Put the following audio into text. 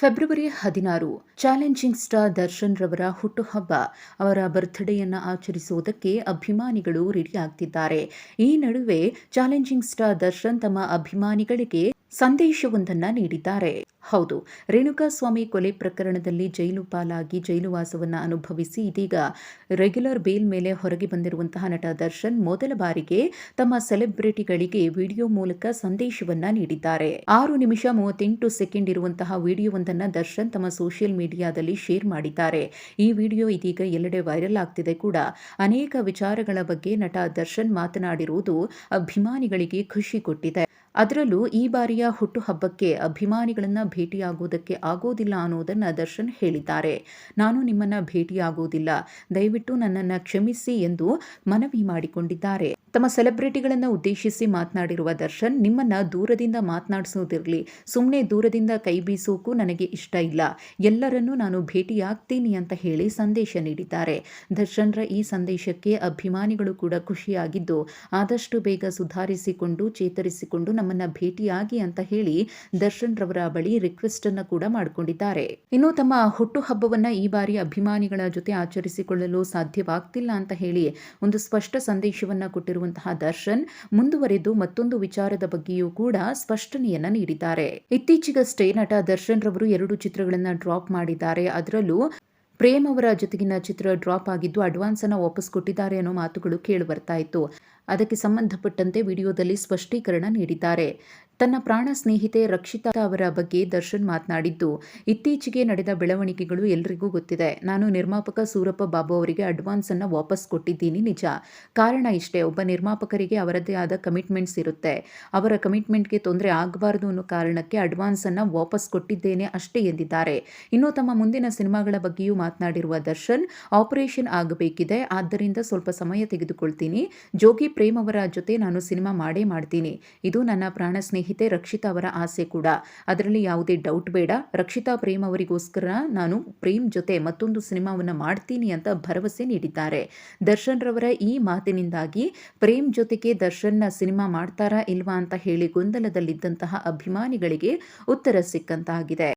February ಹದಿನಾರು, challenging star Darshan ರವರ ಹುಟ್ಟುಹಬ್ಬ, ಅವರ ಬರ್ತ್ಡೇಯನ್ನು ಆಚರಿಸುವುದಕ್ಕೆ ಅಭಿಮಾನಿಗಳು ರೆಡಿ ಆಗ್ತಿದ್ದಾರೆ. ಈ ನಡುವೆ ಚಾಲೆಂಜಿಂಗ್ ಸ್ಟಾರ್ ದರ್ಶನ್ ತಮ್ಮ ಅಭಿಮಾನಿಗಳಿಗೆ ಸಂದೇಶವೊಂದನ್ನ ನೀಡಿದ್ದಾರೆ. ಹೌದು ರೇಣುಕಾಸ್ವಾಮಿ ಕೊಲೆ ಪ್ರಕರಣದಲ್ಲಿ ಜೈಲು ಪಾಲಾಗಿ ಜೈಲುವಾಸವನ್ನು ಅನುಭವಿಸಿ ಇದೀಗ ರೆಗ್ಯುಲರ್ ಬೇಲ್ ಮೇಲೆ ಹೊರಗೆ ಬಂದಿರುವಂತಹ ನಟ ದರ್ಶನ್ ಮೊದಲ ಬಾರಿಗೆ ತಮ್ಮ ಸೆಲೆಬ್ರಿಟಿಗಳಿಗೆ ವಿಡಿಯೋ ಮೂಲಕ ಸಂದೇಶವನ್ನ ನೀಡಿದ್ದಾರೆ. ಆರು ನಿಮಿಷ ಮೂವತ್ತೆಂಟು ಸೆಕೆಂಡ್ ಇರುವಂತಹ ವಿಡಿಯೋವೊಂದನ್ನು ದರ್ಶನ್ ತಮ್ಮ ಸೋಷಿಯಲ್ ಮೀಡಿಯಾದಲ್ಲಿ ಶೇರ್ ಮಾಡಿದ್ದಾರೆ. ಈ ವಿಡಿಯೋ ಇದೀಗ ಎಲ್ಲೆಡೆ ವೈರಲ್ ಆಗ್ತಿದೆ ಕೂಡ. ಅನೇಕ ವಿಚಾರಗಳ ಬಗ್ಗೆ ನಟ ದರ್ಶನ್ ಮಾತನಾಡಿರುವುದು ಅಭಿಮಾನಿಗಳಿಗೆ ಖುಷಿ ಕೊಟ್ಟಿದೆ. ಅದರಲ್ಲೂ ಈ ಬಾರಿಯ ಹುಟ್ಟುಹಬ್ಬಕ್ಕೆ ಅಭಿಮಾನಿಗಳನ್ನ ಭೇಟಿಯಾಗುವುದಕ್ಕೆ ಆಗೋದಿಲ್ಲ ಅನ್ನೋದನ್ನು ದರ್ಶನ್ ಹೇಳಿದ್ದಾರೆ. ನಾನು ನಿಮ್ಮನ್ನ ಭೇಟಿಯಾಗುವುದಿಲ್ಲ. ದಯವಿಟ್ಟು ನನ್ನನ್ನು ಕ್ಷಮಿಸಿ ಎಂದು ಮನವಿ ಮಾಡಿಕೊಂಡಿದ್ದಾರೆ. ತಮ್ಮ ಸೆಲೆಬ್ರಿಟಿಗಳನ್ನು ಉದ್ದೇಶಿಸಿ ಮಾತನಾಡಿರುವ ದರ್ಶನ್, ನಿಮ್ಮನ್ನ ದೂರದಿಂದ ಮಾತನಾಡಿಸೋದಿರಲಿ. ಸುಮ್ಮನೆ ದೂರದಿಂದ ಕೈ ಬೀಸೋಕು ನನಗೆ ಇಷ್ಟ ಇಲ್ಲ. ಎಲ್ಲರನ್ನೂ ನಾನು ಭೇಟಿಯಾಗ್ತೀನಿ ಅಂತ ಹೇಳಿ ಸಂದೇಶ ನೀಡಿದ್ದಾರೆ. ದರ್ಶನ್ರ ಈ ಸಂದೇಶಕ್ಕೆ ಅಭಿಮಾನಿಗಳು ಕೂಡ ಖುಷಿಯಾಗಿದ್ದು, ಆದಷ್ಟು ಬೇಗ ಸುಧಾರಿಸಿಕೊಂಡು, ಚೇತರಿಸಿಕೊಂಡು ನಮ್ಮನ್ನ ಭೇಟಿಯಾಗಿ ಅಂತ ಹೇಳಿ ದರ್ಶನ್ ರವರ ಬಳಿ ರಿಕ್ವೆಸ್ಟ್ ಅನ್ನು ಕೂಡ ಮಾಡಿಕೊಂಡಿದ್ದಾರೆ. ಇನ್ನು ತಮ್ಮ ಹುಟ್ಟುಹಬ್ಬವನ್ನ ಈ ಬಾರಿ ಅಭಿಮಾನಿಗಳ ಜೊತೆ ಆಚರಿಸಿಕೊಳ್ಳಲು ಸಾಧ್ಯವಾಗ್ತಿಲ್ಲ ಅಂತ ಹೇಳಿ ಒಂದು ಸ್ಪಷ್ಟ ಸಂದೇಶವನ್ನ ಕೊಟ್ಟಿರುವಂತಹ ದರ್ಶನ್ ಮುಂದುವರೆದು ಮತ್ತೊಂದು ವಿಚಾರದ ಬಗ್ಗೆಯೂ ಕೂಡ ಸ್ಪಷ್ಟನೆಯನ್ನ ನೀಡಿದ್ದಾರೆ. ಇತ್ತೀಚೆಗಷ್ಟೇ ನಟ ದರ್ಶನ್ ರವರು ಎರಡು ಚಿತ್ರಗಳನ್ನ ಡ್ರಾಪ್ ಮಾಡಿದ್ದಾರೆ. ಅದರಲ್ಲೂ ಪ್ರೇಮ್ ಅವರ ಜೊತೆಗಿನ ಚಿತ್ರ ಡ್ರಾಪ್ ಆಗಿದ್ದು ಅಡ್ವಾನ್ಸ್ ಅನ್ನು ವಾಪಸ್ ಕೊಟ್ಟಿದ್ದಾರೆ ಅನ್ನೋ ಮಾತುಗಳು ಕೇಳಿ ಬರ್ತಾ ಇತ್ತು. ಅದಕ್ಕೆ ಸಂಬಂಧಪಟ್ಟಂತೆ ವಿಡಿಯೋದಲ್ಲಿ ಸ್ಪಷ್ಟೀಕರಣ ನೀಡಿದ್ದಾರೆ. ತನ್ನ ಪ್ರಾಣ ಸ್ನೇಹಿತೆ ರಕ್ಷಿತಾ ಅವರ ಬಗ್ಗೆ ದರ್ಶನ್ ಮಾತನಾಡಿದ್ದು, ಇತ್ತೀಚೆಗೆ ನಡೆದ ಬೆಳವಣಿಗೆಗಳು ಎಲ್ರಿಗೂ ಗೊತ್ತಿದೆ. ನಾನು ನಿರ್ಮಾಪಕ ಸೂರಪ್ಪ ಬಾಬು ಅವರಿಗೆ ಅಡ್ವಾನ್ಸ್ ಅನ್ನು ವಾಪಸ್ ಕೊಟ್ಟಿದ್ದೀನಿ, ನಿಜ. ಕಾರಣ ಇಷ್ಟೇ, ಒಬ್ಬ ನಿರ್ಮಾಪಕರಿಗೆ ಅವರದೇ ಆದ ಕಮಿಟ್ಮೆಂಟ್ಸ್ ಇರುತ್ತೆ. ಅವರ ಕಮಿಟ್ಮೆಂಟ್ಗೆ ತೊಂದರೆ ಆಗಬಾರದು ಅನ್ನೋ ಕಾರಣಕ್ಕೆ ಅಡ್ವಾನ್ಸ್ ಅನ್ನು ವಾಪಸ್ ಕೊಟ್ಟಿದ್ದೇನೆ ಅಷ್ಟೇ ಎಂದಿದ್ದಾರೆ. ಇನ್ನು ತಮ್ಮ ಮುಂದಿನ ಸಿನಿಮಾಗಳ ಬಗ್ಗೆಯೂ ಮಾತನಾಡಿರುವ ದರ್ಶನ್, ಆಪರೇಷನ್ ಆಗಬೇಕಿದೆ, ಆದ್ದರಿಂದ ಸ್ವಲ್ಪ ಸಮಯ ತೆಗೆದುಕೊಳ್ತೀನಿ. ಜೋಗಿ ಪ್ರೇಮ್ ಅವರ ಜೊತೆ ನಾನು ಸಿನಿಮಾ ಮಾಡೇ ಮಾಡ್ತೀನಿ. ಇದು ನನ್ನ ಪ್ರಾಣ ಸ್ನೇಹಿತೆ ರಕ್ಷಿತಾ ಅವರ ಆಸೆ ಕೂಡ. ಅದರಲ್ಲಿ ಯಾವುದೇ ಡೌಟ್ ಬೇಡ. ರಕ್ಷಿತಾ ಪ್ರೇಮ್ ಅವರಿಗೋಸ್ಕರ ನಾನು ಪ್ರೇಮ್ ಜೊತೆ ಮತ್ತೊಂದು ಸಿನಿಮಾವನ್ನು ಮಾಡ್ತೀನಿ ಅಂತ ಭರವಸೆ ನೀಡಿದ್ದಾರೆ. ದರ್ಶನ್ ರವರ ಈ ಮಾತಿನಿಂದಾಗಿ ಪ್ರೇಮ್ ಜೊತೆಗೆ ದರ್ಶನ್ನ ಸಿನಿಮಾ ಮಾಡ್ತಾರಾ ಇಲ್ವಾ ಅಂತ ಹೇಳಿ ಗೊಂದಲದಲ್ಲಿದ್ದಂತಹ ಅಭಿಮಾನಿಗಳಿಗೆ ಉತ್ತರ ಸಿಕ್ಕಂತಾಗಿದೆ.